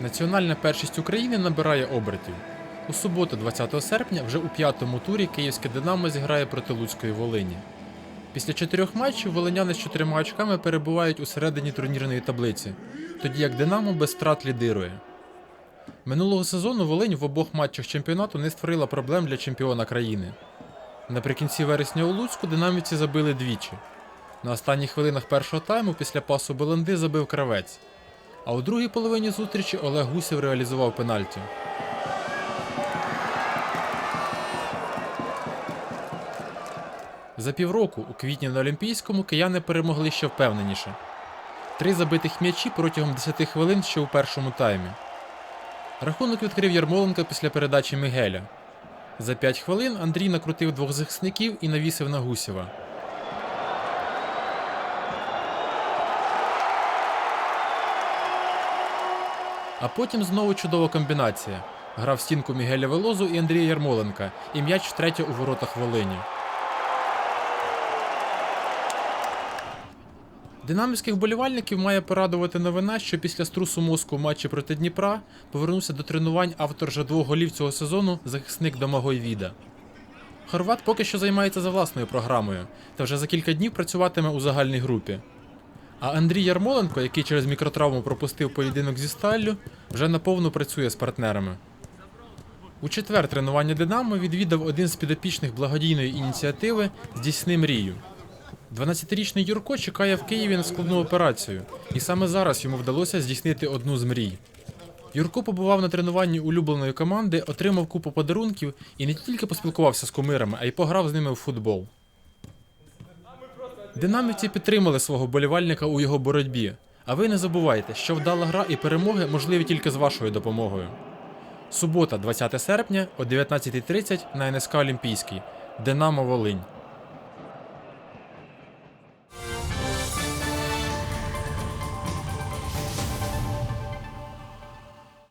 Національна першість України набирає обертів. У суботу, 20 серпня, вже у п'ятому турі київське Динамо зіграє проти Луцької Волині. Після чотирьох матчів волиняни з чотирма очками перебувають у середині турнірної таблиці, тоді як Динамо без втрат лідирує. Минулого сезону Волинь в обох матчах чемпіонату не створила проблем для чемпіона країни. Наприкінці вересня у Луцьку динамівці забили двічі. На останніх хвилинах першого тайму після пасу Беланди забив кравець. А у другій половині зустрічі Олег Гусєв реалізував пенальті. За півроку у квітні на Олімпійському кияни перемогли ще впевненіше. Три забитих м'ячі протягом 10 хвилин ще у першому таймі. Рахунок відкрив Ярмоленко після передачі Мігеля. За 5 хвилин Андрій накрутив двох захисників і навісив на Гусєва. А потім знову чудова комбінація. Грав стінку Мігеля Велозу і Андрія Ярмоленка, і м'яч втретє у воротах Волині. Динамівських болівальників має порадувати новина, що після струсу мозку в матчі проти Дніпра повернувся до тренувань автор вже двох голів цього сезону захисник Домагой Віда. Хорват поки що займається за власною програмою, та вже за кілька днів працюватиме у загальній групі. А Андрій Ярмоленко, який через мікротравму пропустив поєдинок зі Сталлю, вже наповну працює з партнерами. У четвер тренування Динамо відвідав один з підопічних благодійної ініціативи Здійсни мрію. 12-річний Юрко чекає в Києві на складну операцію, і саме зараз йому вдалося здійснити одну з мрій. Юрко побував на тренуванні улюбленої команди, отримав купу подарунків і не тільки поспілкувався з кумирами, а й пограв з ними в футбол. Динамівці підтримали свого болівальника у його боротьбі. А ви не забувайте, що вдала гра і перемоги можливі тільки з вашою допомогою. Субота, 20 серпня о 19.30 на НСК Олімпійський. Динамо Волинь.